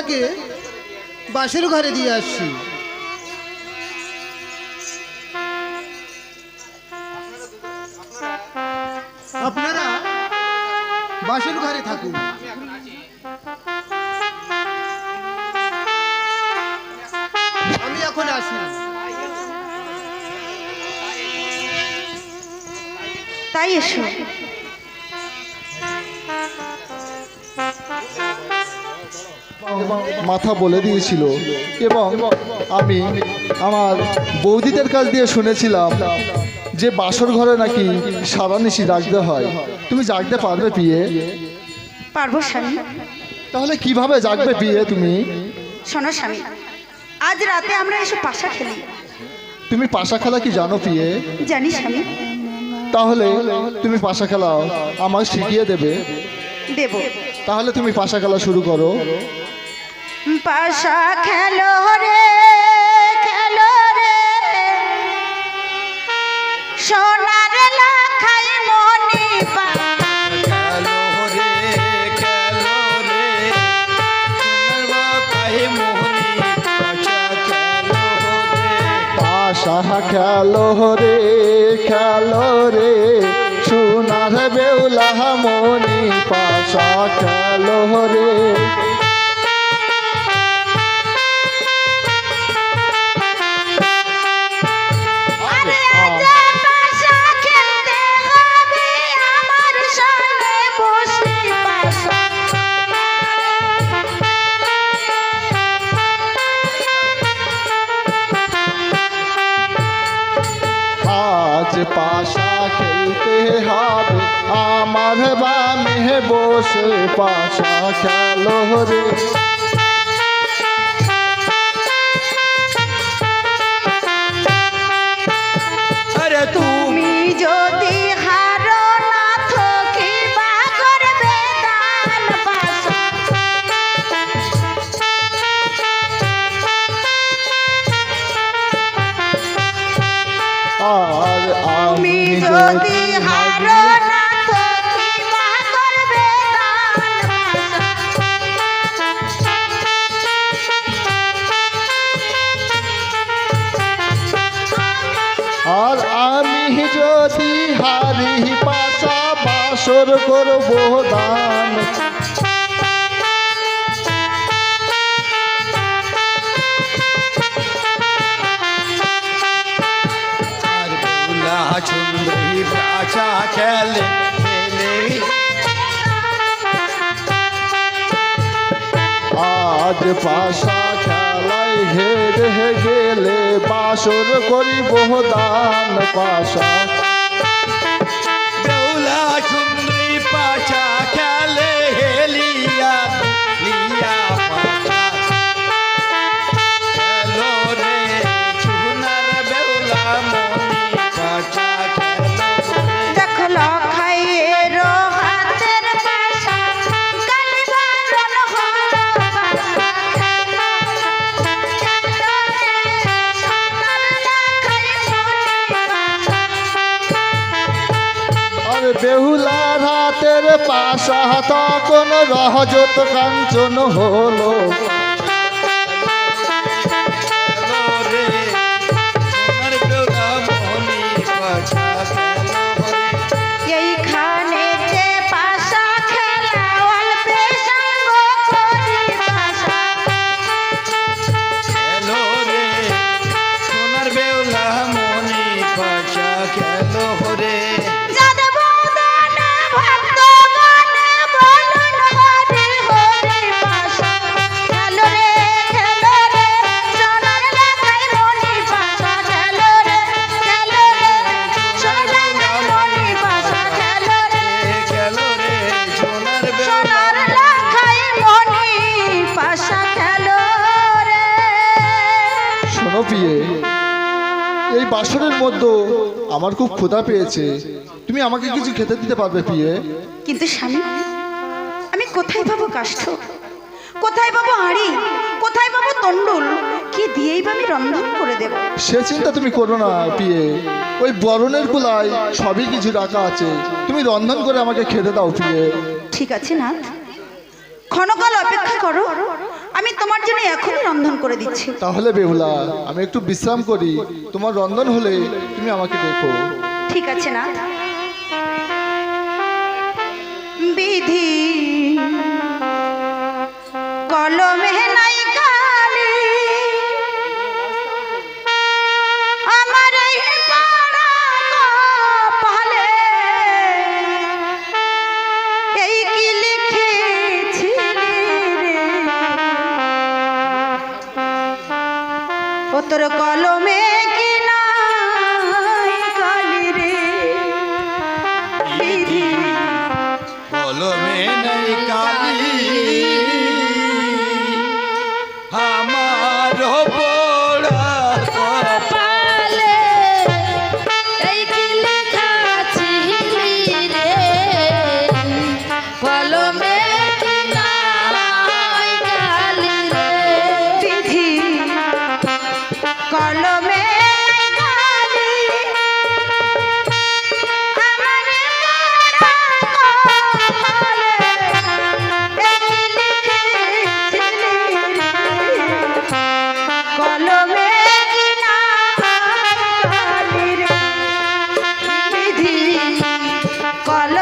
বধূমাতাকে বাসের ঘরে দিয়ে আসছি। আপনারা বাসের ঘরে থাকুন। আমি এখন আসি। তাই এসো। মাথা বলে দিয়েছিল। এবং আমি আমার বৌদিদের কাছ দিয়ে শুনেছিলাম যে বাসর ঘরে নাকি সারানিশি রাখতে হয়। তুমি জাগতে পারবে পিয়ে পারব স্বামী। তাহলে কীভাবে জাগবে পিয়ে তুমি? শোনো স্বামী আজ রাতে আমরা এসে পাশা খেলি। তুমি পাশা খেলা কি জানো পিয়ে জানি স্বামী। তাহলে তুমি পাশা খেলা আমাকে শিখিয়ে দেবে। দেব। তাহলে তুমি পাশা খেলা শুরু করো। পাশা খেলো রে খেলো রে। সোনার লাখাই মনি খেলো রে খেলো রে। সোনার বেউলা মনি পাশা খেলো রে। পাশা খেলো রে। আরে তুমি যদি হারো না থকি করবে দান পাশা? আর আমি যদি হারো বাসর করব দান। সুন্দরী খেলে আজ পাশা খেলাই হেরে গেলে পাশা। পাশা কোন রহজত কাঞ্চন হলো। শোনো এই বাসনের মধ্যে আমার খুব ক্ষুধা পেয়েছে। তুমি আমাকে কিছু খেতে দিতে পারবে পিয়ে? কিন্তু স্বামী আমি কোথায় পাবো কাষ্ঠ? কোথায় পাবো হাঁড়ি কোথায় পাবো তন্ডুল কি দিয়েই বা আমি রন্ধন করে দেব? সে চিন্তা তুমি করো না পিয়ে। ওই বরণের কুলায় সবই কিছু রাখা আছে। তুমি রন্ধন করে আমাকে খেতে দাও পিয়ে। ঠিক আছে নাথ। ক্ষণকাল অপেক্ষা করো। আমি তোমার জন্য এখনই রন্ধন করে দিচ্ছি। তাহলে বেহুলা আমি একটু বিশ্রাম করি। তোমার রন্ধন হলে তুমি আমাকে দেখো। ঠিক আছে নাথ। আমার কল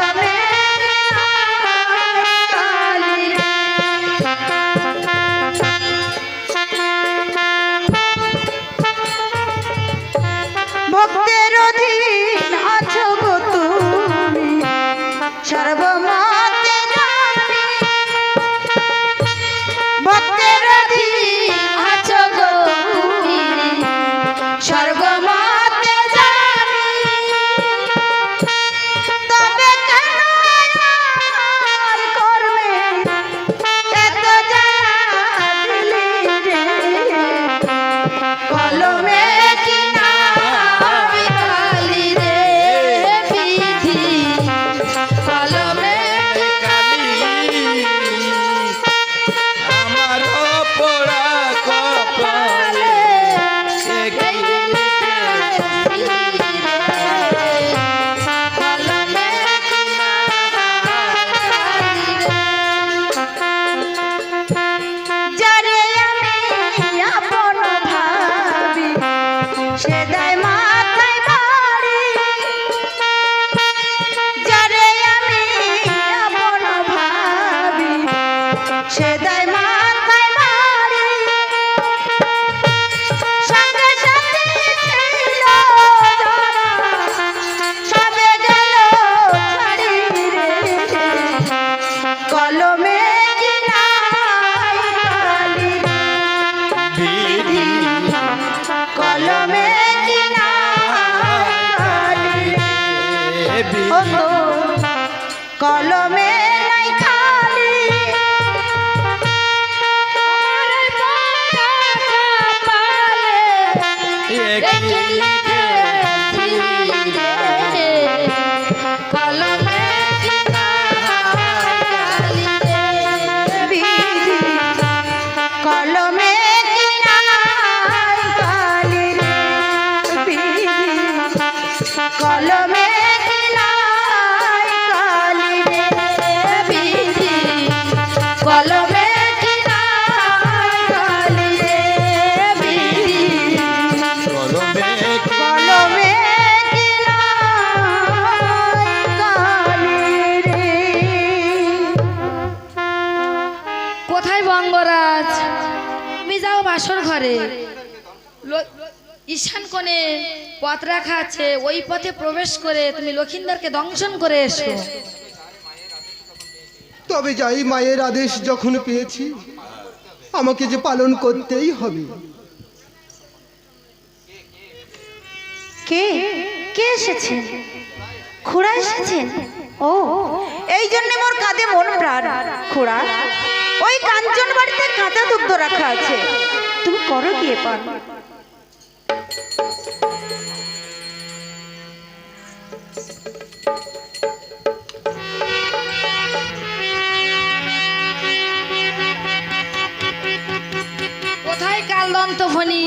লো- ঈশান কোণে পথ রাখা আছে ওই পথে প্রবেশ করে তুমি লক্ষিন্দরকে দংশন করে এসো। তবে যাই মায়ের আদেশ যখন পেয়েছি আমাকে যে পালন করতেই হবে। কে? কে এসেছেন খুড়া এসেছেন ও এই জন্য মোর কাঁধে মন প্রাণ। খুড়া ওই কাঞ্চন বাড়িতে কাঁচা দুগ্ধ রাখা আছে। তুমি করো গিয়ে পান দন্ত ফণি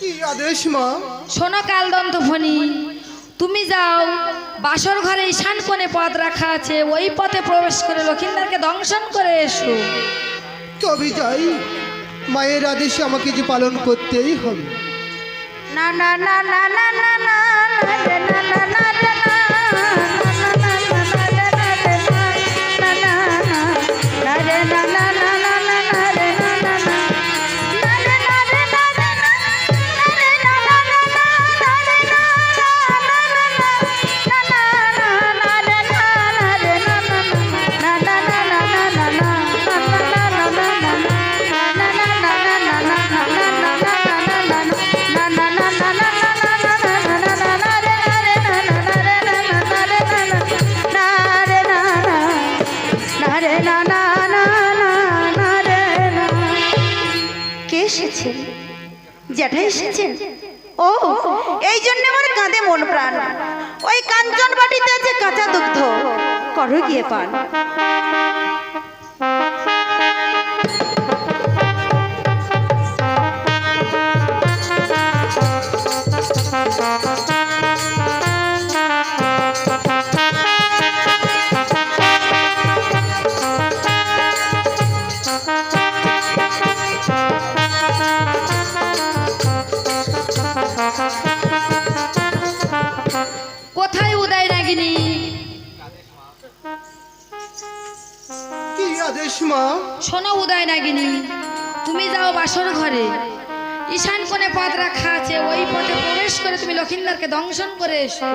কি আদেশ মা? শোনো কাল দন্ত ফণি তুমি যাও বাসর ঘরে ঈশান কোণে পথ রাখা আছে ওই পথে প্রবেশ করে লক্ষিন্দারকে দংশন করে এসো। তবে যাই মায়ের আদেশে আমাকে যে পালন করতেই হবে না না না না না না না না না কে এসেছেন জ্যাঠা এসেছেন ও এই জন্য আমার কাঁধে মন প্রাণ। ওই কাঞ্চন বাটিতে আছে কাঁচা দুগ্ধ। করো গিয়ে পান। মা শোনো উদয় নাগিনী তুমি যাও বাসর ঘরে। ঈশান কোণে পথ রাখা আছে ওই পথে প্রবেশ করে তুমি লক্ষিন্দারকে দংশন করে এসো।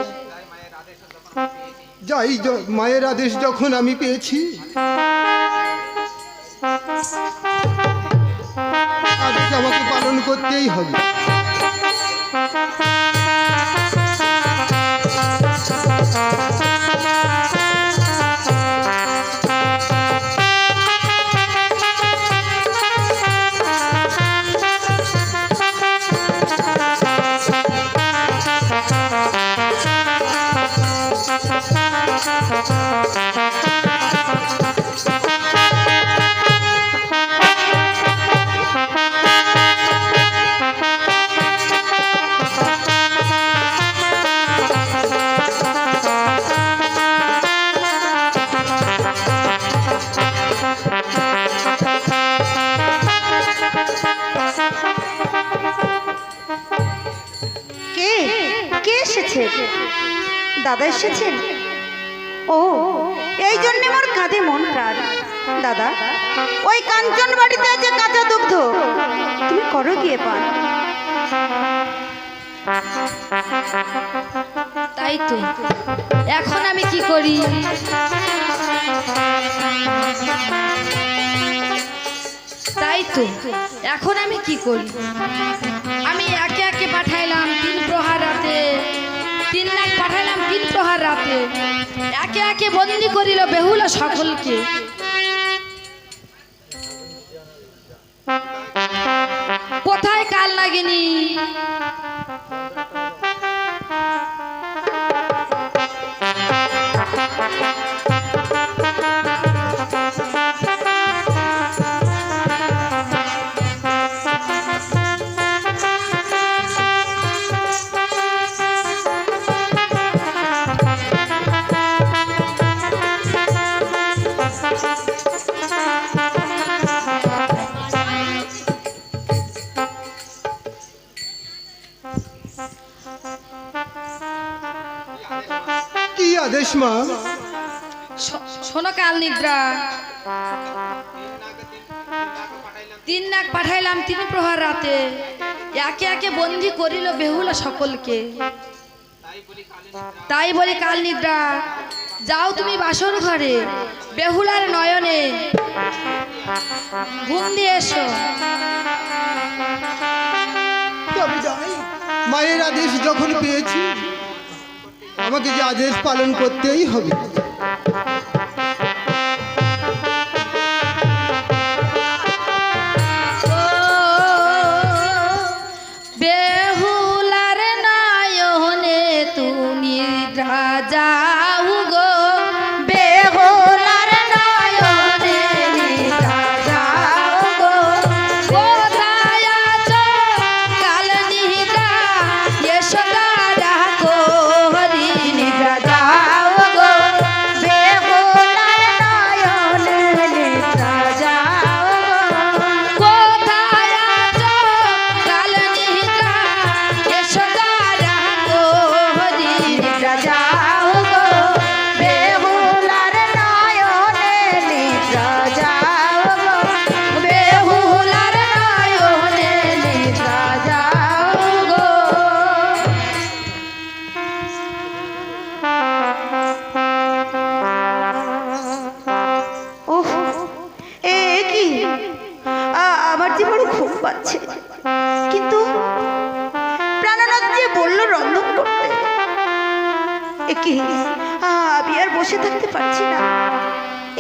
যাই মায়ের আদেশ যখন আমি পেয়েছি। আদেশ আমাকে পালন করতেই হবে। কে? কে এসেছে? দাদা এসেছেন? ও, এই জন্য আমার কাঁধে মন প্রাণ দাদা, ওই কাঞ্চন বাড়িতে আছে কাঁচা দুগ্ধ। তুমি করো গিয়ে পান। তাই তো। এখন আমি কি করি? তাই তো। এখন আমি কি করি? আমি একে একে পাঠাইলাম তিন প্রহার রাতে। তিন লাখ পাঠাইলাম তিন প্রহার রাতে। একে একে বন্দি করিল বেহুল সকলকে। কি আদেশ মা শো- শোনো কাল নিদ্রা তিন নাক পাঠাইলাম তিন প্রহার রাতে। একে একে বন্দি করিল বেহুল সকলকে। তাই বলে কাল নিদ্রা যাও তুমি বাসর ঘরে বেহুলার নয়নে। ঘুম দিয়ে এসো। মায়ের আদেশ যখন পেয়েছি আমাকে যে আদেশ পালন করতেই হবে। কি আমি আর বসে থাকতে পারছি না।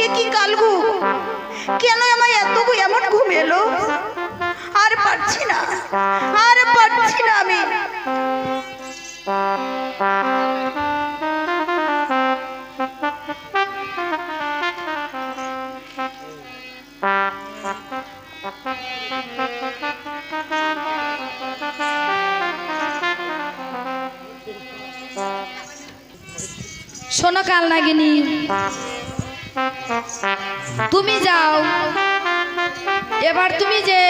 এ কি কাল ঘুম কেন আমায় এত এমন ঘুম এলো? আর পারছি না, আর পারছি না আমি। শোনো কাল নাগিনী। তুমি যাও। এবার তুমি যে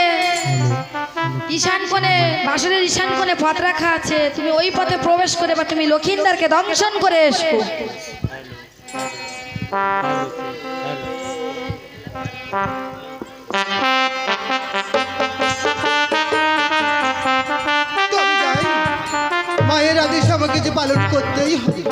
ঈশান কোণে বাসনের ঈশান কোণে পথ রাখা আছে, তুমি ওই পথে প্রবেশ করে বা তুমি লক্ষিন্দারকে দংশন করে এসো। মায়ের আদেশ আমাকে যে পালন করতেই হবে।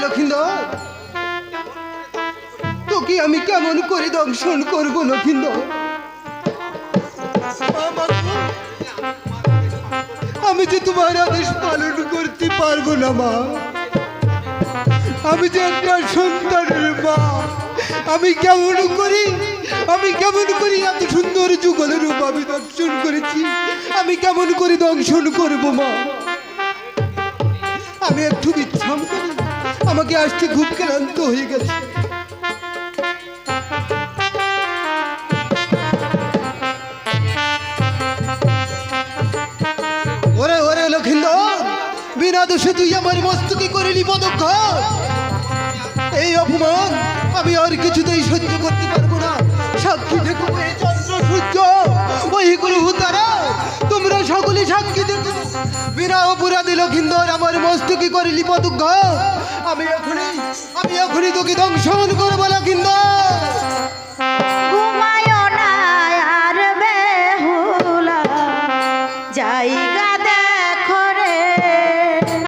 ওরে তোকে আমি কেমন করে দংশন করব লক্ষিন্দর? আমার আমি যে তোমার আদেশ পালন করতে পারব না, মা। আমি যে একটা সন্তানের মা। আমি কেমন করি, আমি কেমন করি এত সুন্দর যুগলের রূপ আমি দর্শন করেছি, আমি কেমন করে দংশন করব, মা? আমি একটু বিশ্রাম করি। আমাকে আসতে খুব ক্লান্ত হয়ে গেছে। ওরে ওরে লক্ষিন্দর বিনা দোষে তুই আমার মস্তকে করিলি পদক্ষেপ এই অপমান আমি আর কিছুতেই সহ্য করতে পারব না। সাক্ষী এই চন্দ্র সূর্য, ওই গ্রহ তারা, তোমরা সকলে সাক্ষী দেখো বিনা অপরাধী লক্ষিন্দর আমার মস্তকে করিলি পদক্ষেপ আমি এখনই আমি এখনই তোকে দংশন করব না কিন্তু